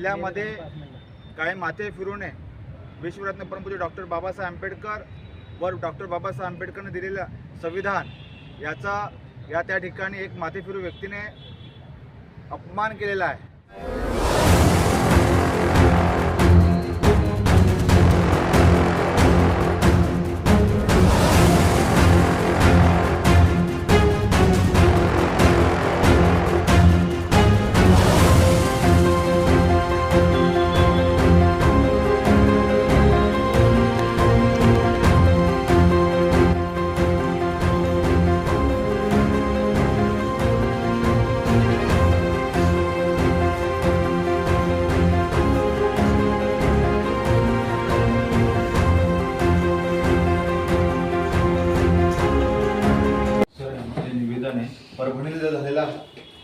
जिल्ह्यामध्ये काही माते फिरू नये. विश्वरत्न परमपूज्य डॉक्टर बाबासाहेब आंबेडकर व डॉक्टर बाबासाहेब आंबेडकरने दिलेलं संविधान याचा या त्या ठिकाणी एक माते फिरू व्यक्तीने अपमान केलेला आहे.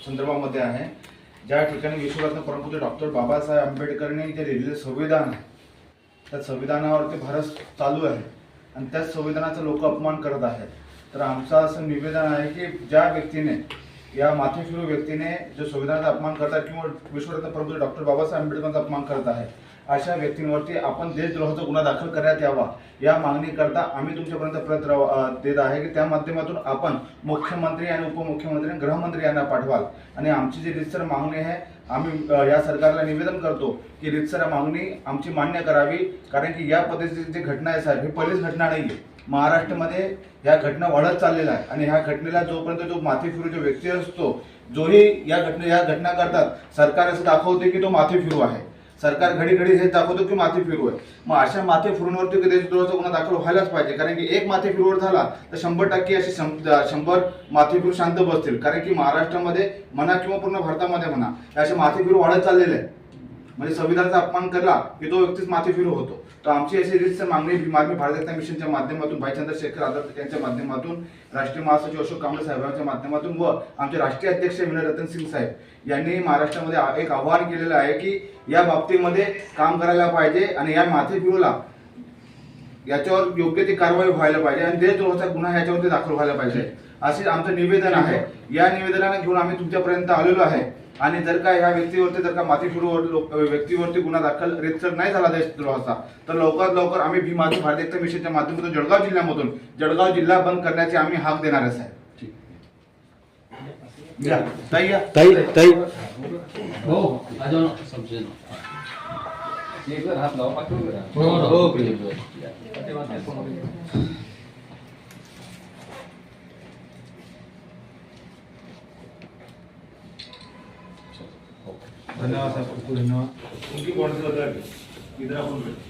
संदर्भामध्ये आहे. ज्या ठिकाणी विश्वरत्न परमपूज्य डॉक्टर बाबासाहेब आंबेडकरने जे लिहिलेलं संविधान आहे त्या संविधानावरती भारत चालू आहे आणि त्याच संविधानाचा लोक अपमान करत आहेत. तर आमचं असं निवेदन आहे की ज्या व्यक्तीने या माथेफिरू व्यक्तीने जो संविधानाचा अपमान करतात किंवा विश्वरत्न परमपूज्य डॉक्टर बाबासाहेब आंबेडकरांचा अपमान करत आहे अशा व्यक्तींवरती आपण देशद्रोहाचा गुन्हा दाखल करण्यात यावा. या मागणीकरता आम्ही तुमच्यापर्यंत प्रत देत आहे की त्या माध्यमातून आपण मुख्यमंत्री आणि उपमुख्यमंत्री आणि गृहमंत्री यांना पाठवाल. आणि आमची जी रितसर मागणी आहे आम्ही या सरकारला निवेदन करतो की रितसर मागणी आमची मान्य करावी. कारण की या पद्धतीची जी घटना आहे साहेब ही पहिलीच घटना नाही आहे महाराष्ट्रामध्ये या घटना वाढत चाललेल्या आहे आणि ह्या घटनेला जोपर्यंत जो माथी फिरू जो व्यक्ती असतो जोही या घटने या घटना करतात सरकार असं दाखवते की तो माथी फिरू आहे. सरकार घडी घडी हे दाखवतो की माथे फिरू आहे मग अशा माथे फिरूंवरती देशद्रोहाचा गुन्हा दाखल व्हायलाच पाहिजे. कारण की एक माथे फिरूवर झाला तर शंभर टक्के असे शंभर माथे फिरू शांत बसतील. कारण की महाराष्ट्रामध्ये म्हणा किंवा पूर्ण भारतामध्ये म्हणा असे माथे फिरू वाढत चाललेले आहे म्हणजे संविधानाचा अपमान करला की तो व्यक्तीच माथेफिरू होतो. तर आमची अशी रितसर मागणी मागणी भारत एकता मिशनच्या माध्यमातून भाईचंद्र शेखर आझाद यांच्या माध्यमातून राष्ट्रीय महासचिव अशोक कांबळे साहेबांच्या माध्यमातून व आमचे राष्ट्रीय अध्यक्ष विनय रतन सिंग साहेब यांनी महाराष्ट्रामध्ये एक आव्हान केलेलं आहे की या बाबतीमध्ये काम करायला पाहिजे आणि या माथेफिरूला याच्यावर योग्य ती कारवाई व्हायला पाहिजे आणि देशद्रोहाचा गुन्हा याच्यावरती दाखल व्हायला पाहिजे. असे आमचं निवेदन आहे. या निवेदनाला घेऊन आम्ही तुमच्यापर्यंत आलेलो आहे. आणि जर का ह्या व्यक्तीवरती जर का माती व्यक्तीवरती गुन्हा दाखल रेतसर नाही झाला देशद्रोहाचा तर लवकरात लवकर आम्ही भीमाजी भारत एकता मिशनच्या माध्यमातून जळगाव जिल्ह्यामधून जळगाव जिल्हा बंद करण्याची आम्ही हाक देणार आहे साहेब. या, धन्यवाद साहेब खूप खूप धन्यवाद तुमची कोणती भेटू.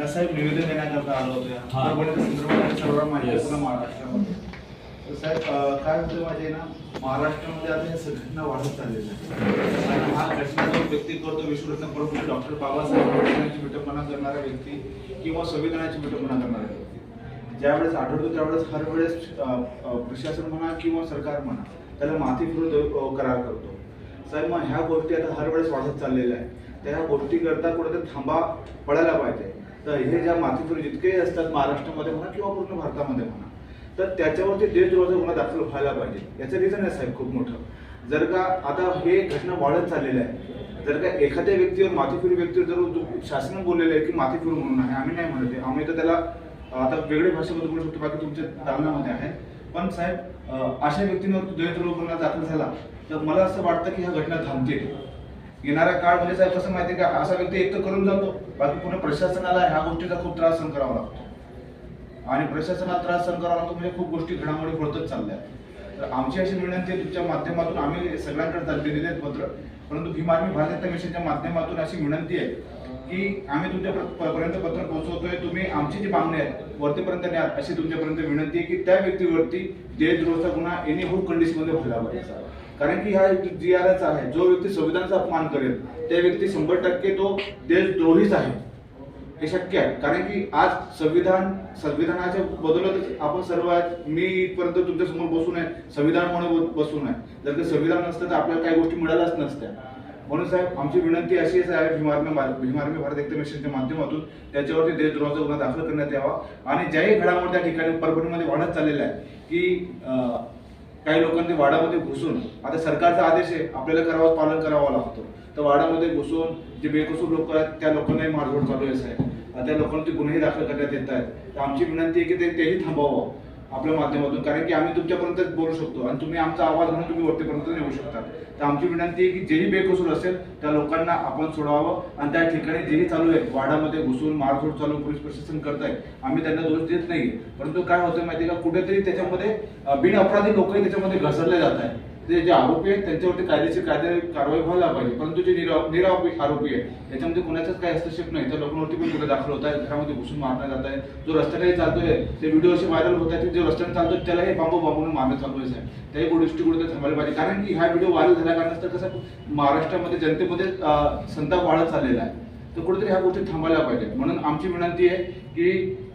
अं, साहेब निवेदन देण्याकरता आलो होतो या. आहे महाराष्ट्रामध्ये. साहेब काय होतं माझे ना महाराष्ट्रामध्ये आता ह्या घटना वाढत चाललेल्या आहेत. आणि हा घटना जो व्यक्ती करतो विश्वरत्न प्रमुख डॉक्टर बाबासाहेब आंबेडकरांची विटंबना करणारा व्यक्ती किंवा संविधानाची विटंबना करणारा व्यक्ती. ज्यावेळेस आढळतो त्यावेळेस हर वेळेस प्रशासन म्हणा किंवा सरकार म्हणा त्याला माथी अं, करार करतो. साहेब मग ह्या गोष्टी आता हर वेळेस वाढत चाललेल्या आहेत. त्या ह्या गोष्टीकरता कुठेतरी थांबा पडायला पाहिजे. तर हे ज्या मातीपुरी जितके असतात महाराष्ट्रामध्ये म्हणा किंवा पूर्ण भारतामध्ये म्हणा तर त्याच्यावरती देशद्रोहाचा गुन्हा दाखल व्हायला पाहिजे. याचं रिझन आहे साहेब खूप मोठं. जर का आता हे घटना वाढत चाललेलं आहे जर का एखाद्या व्यक्तीवर मातीपुरी व्यक्तीवर जर शासन बोललेलं आहे की माथेफिरू म्हणून आहे आम्ही नाही म्हणत आम्ही तर त्याला आता वेगळ्या भाषेमध्ये बोलू शकतो बाकी तुमच्या दालनामध्ये आहे. पण साहेब अशा व्यक्तींवर देशद्रोह गुन्हा दाखल झाला तर मला असं वाटतं की ह्या घटना थांबतील येणाऱ्या काळ म्हणजे साहेब कसं माहिती आहे का? असा व्यक्ती एक तर करून जातो. बाकी पूर्ण प्रशासनाला ह्या गोष्टीचा खूप त्रास सहन करावा लागतो. आणि प्रशासनाला त्रास सहन करावा लागतो म्हणजे खूप गोष्टी घडामोडी होतच चालल्या. आहेत. तर आमची अशी विनंती आहे तुमच्या माध्यमातून आम्ही सगळ्यांकडे दिलेले दिले आहेत पत्र. परंतु भीम आर्मी भारत मिशनच्या माध्यमातून अशी विनंती आहे की आम्ही तुमच्या पर्यंत पत्र पोहोचवतोय. तुम्ही आमची जी मागणी आहेत वरतीपर्यंत न्या अशी तुमच्यापर्यंत विनंती आहे की त्या व्यक्तीवरती देशद्रोहाचा गुन्हा एनी हुक कंडिशनमध्ये व्हायला पाहिजे कारण की हा जी आर एच आहे. जो व्यक्ती संविधानाचा अपमान करेल त्या व्यक्ती शंभर टक्के तो देशद्रोहीच आहे. हे शक्य आहे. कारण की आज संविधान संविधानाच्या बदलतच आपण सर्व आहेत मी इथपर्यंत तुमच्यासमोर बसून आहे. संविधान म्हणून बसून आहे. जर ते संविधान नसतं तर आपल्याला काही गोष्टी मिळाल्याच नसत्या. म्हणून साहेब आमची विनंती अशीच आहे भीमार्मी भीमार्मी भारत एकता मिशनच्या माध्यमातून त्याच्यावरती देशद्रोहाचा गुन्हा दाखल करण्यात यावा आणि ज्याही घडामोड त्या ठिकाणी परभणीमध्ये वाढत चाललेला आहे की काही लोकांनी वाडामध्ये घुसून आता सरकारचा आदेश आहे आपल्याला करावं पालन करावा लागतो. तर वाडामध्ये घुसून जे बेकसूर लोक आहेत त्या लोकांनाही मारझोड चालू आहे साहेब. आता त्या लोकांवरती गुन्हेही दाखल करण्यात येत आहेत. तर आमची विनंती आहे की ते तेही थांबवावं. आपल्या माध्यमातून. कारण की आम्ही तुमच्यापर्यंतच बोलू शकतो आणि तुम्ही आमचा आवाज म्हणून तुम्ही वरतीपर्यंत नेऊ शकता. तर आमची विनंती आहे की जेही बेकसूर असेल त्या लोकांना आपण सोडावं आणि त्या ठिकाणी जेही चालू आहे वाडामध्ये घुसून मारझोड चालू पोलीस प्रशासन करत आहे आम्ही त्यांना दोष देत नाही. परंतु काय होतं माहिती का? कुठेतरी त्याच्यामध्ये बिन अपराधी लोकही त्याच्यामध्ये घसरले जात आहे ते जे आरोपी आहेत त्यांच्यावरती कायदेशीर कायदे कारवाई व्हायला पाहिजे. परंतु जे निरा- निरापी आरोपी आहे त्याच्यामध्ये कुणाचाच काही हस्तक्षेप नाही. त्या लोकांवरती पण गुन्हे दाखल होत आहे घरामध्ये घुसून मारण्यात जात आहे जो रस्त्याने चालतोय ते व्हिडिओ असे व्हायरल होत आहेत जो रस्त्याने चालतोय त्यालाही बांबू बांबून मारण्यात चालू आहे त्याही गोष्टी कुठे थांबायला पाहिजे. कारण की हा व्हिडिओ व्हायरल झाल्या तर कसं महाराष्ट्रामध्ये जनतेमध्ये संताप वाढत चाललेला आहे. तर कुठेतरी ह्या गोष्टी थांबायला पाहिजे म्हणून आमची विनंती आहे की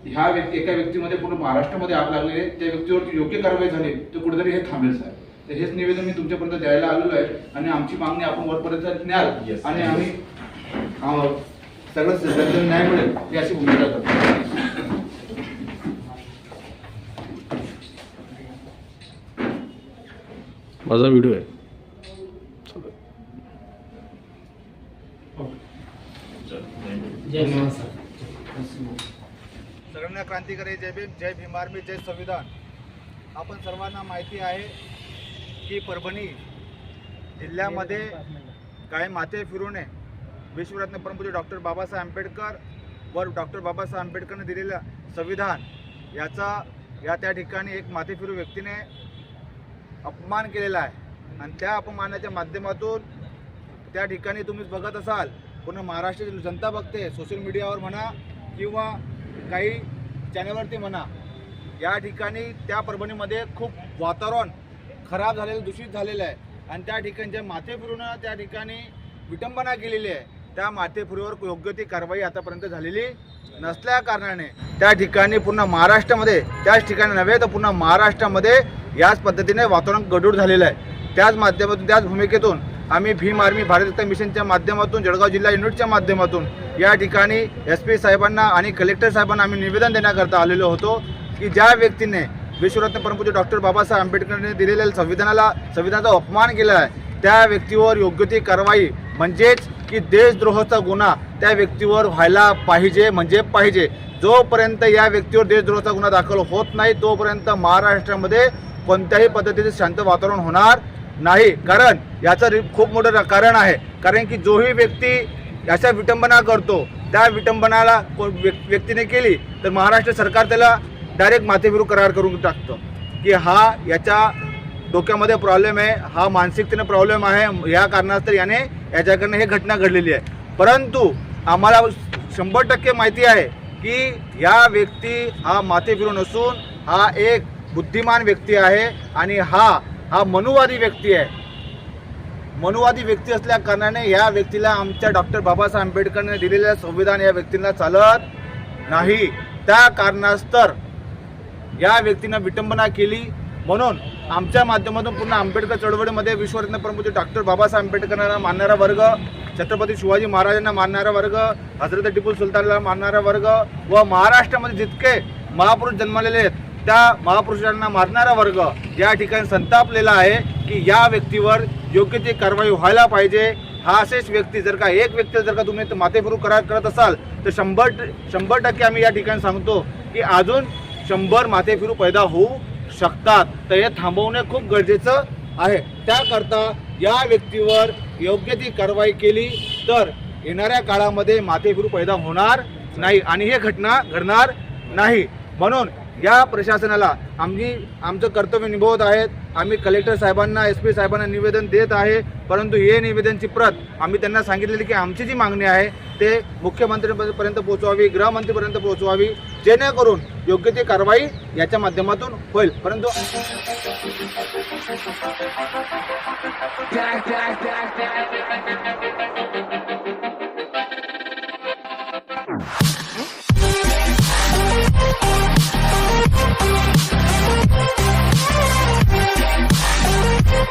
ह्या व्यक्ती एका व्यक्तीमध्ये पूर्ण महाराष्ट्रामध्ये आग लागली आहे. त्या व्यक्तीवरती योग्य कारवाई झाली तर कुठेतरी हे थांबेल साहेब. तर हेच निवेदन मी तुमच्यापर्यंत द्यायला आलेलो आहे. आणि आमची मागणी आपण वरपर्यंत न्याल Yes. आणि आम्ही अं, सगळं जनतेला न्याय मिळेल ही अशी भूमिका करतो. माझा व्हिडिओ आहे. सगळ्यांना क्रांतिकारी जय भीम जय भीम आर्मी जय संविधान. आपण सर्वांना माहिती आहे की परभणी जिल्ह्यामध्ये काही माते नये विश्वरत्न परमपूज्य डॉक्टर बाबासाहेब आंबेडकर व डॉक्टर बाबासाहेब आंबेडकरने दिलेलं संविधान याचा या त्या ठिकाणी एक माते फिरू व्यक्तीने अपमान केलेला आहे. आणि त्या अपमानाच्या माध्यमातून त्या ठिकाणी तुम्ही बघत असाल पूर्ण महाराष्ट्राची जनता बघते सोशल मीडियावर म्हणा किंवा काही चॅनलवरती म्हणा या ठिकाणी त्या परभणीमध्ये खूप वातावरण खराब झालेलं दूषित झालेलं आहे. आणि त्या ठिकाणच्या जे त्या ठिकाणी विटंबना केलेली आहे. त्या माथेफिरूवर योग्य ती कारवाई आतापर्यंत झालेली नसल्या कारणाने त्या ठिकाणी पूर्ण महाराष्ट्रामध्ये त्याच ठिकाणी नव्हे तर पूर्ण महाराष्ट्रामध्ये याच पद्धतीने वातावरण गडूळ झालेलं आहे. त्याच माध्यमातून त्याच भूमिकेतून आम्ही भीम आर्मी भारत मिशनच्या माध्यमातून जळगाव जिल्हा युनिटच्या माध्यमातून या ठिकाणी एस पी साहेबांना आणि कलेक्टर साहेबांना आम्ही निवेदन देण्याकरता आलेलो होतो की ज्या व्यक्तीने विश्वरत्न परमपूज्य डॉक्टर बाबासाहेब आंबेडकरांनी दिलेल्या संविधानाला संविधानाचा अपमान केला आहे त्या व्यक्तीवर योग्य ती कारवाई म्हणजेच की देशद्रोहाचा गुन्हा त्या व्यक्तीवर व्हायला पाहिजे म्हणजे पाहिजे. जोपर्यंत या व्यक्तीवर देशद्रोहाचा गुन्हा दाखल होत नाही तोपर्यंत महाराष्ट्रामध्ये कोणत्याही पद्धतीचे शांत वातावरण होणार नाही. कारण याचं खूप मोठं कारण आहे. कारण की जोही व्यक्ती अशा विटंबना करतो त्या विटंबनाला को- व्यक्तीने केली तर महाराष्ट्र सरकार त्याला डायरेक्ट माथेफिरू करार करून टाकतं. की हा याच्या डोक्यामध्ये प्रॉब्लेम आहे हा मानसिकतेने प्रॉब्लेम आहे या कारणास्तर याने याच्याकडनं हे घटना घडलेली आहे. परंतु आम्हाला शंभर टक्के माहिती आहे की या व्यक्ती हा माथे नसून हा एक बुद्धिमान व्यक्ती आहे आणि हा हा मनुवादी व्यक्ती आहे. मनुवादी व्यक्ती असल्या कारणाने या व्यक्तीला आमच्या डॉक्टर बाबासाहेब आंबेडकरने दिलेल्या संविधान या व्यक्तींना चालत नाही. त्या कारणास्तर या व्यक्तीनं विटंबना केली. म्हणून आमच्या माध्यमातून पूर्ण आंबेडकर चळवळीमध्ये विश्वरत्न प्रमुख डॉक्टर बाबासाहेब आंबेडकरांना मानणारा वर्ग छत्रपती शिवाजी महाराजांना मानणारा वर्ग हजरत टिपू सुलतानला मानणारा वर्ग व महाराष्ट्रामध्ये जितके महापुरुष जन्मलेले आहेत त्या महापुरुषांना मारणारा वर्ग या ठिकाणी संतापलेला आहे की या व्यक्तीवर योग्य ती कारवाई व्हायला पाहिजे. हा असेच व्यक्ती जर का एक व्यक्ती जर का तुम्ही माथेफिरू करार करत असाल तर शंभर शंभर टक्के आम्ही या ठिकाणी सांगतो की अजून शंभर माथेफिरू पैदा होऊ शकतात. तर हे थांबवणे खूप गरजेचं आहे. त्याकरता या व्यक्तीवर योग्य ती कारवाई केली तर येणाऱ्या काळामध्ये माथेफिरू पैदा होणार नाही आणि हे घटना घडणार नाही. म्हणून या प्रशासनाला आम्ही आमचं कर्तव्य निभवत आहेत. आम्ही कलेक्टर साहेबांना एस पी साहेबांना निवेदन देत आहे. परंतु हे निवेदनची प्रत आम्ही त्यांना सांगितलेली की आमची जी मागणी आहे ते मुख्यमंत्रीपर्यंत पोहोचवावी गृहमंत्रीपर्यंत पोहोचवावी जेणेकरून योग्य ती कारवाई याच्या माध्यमातून होईल. परंतु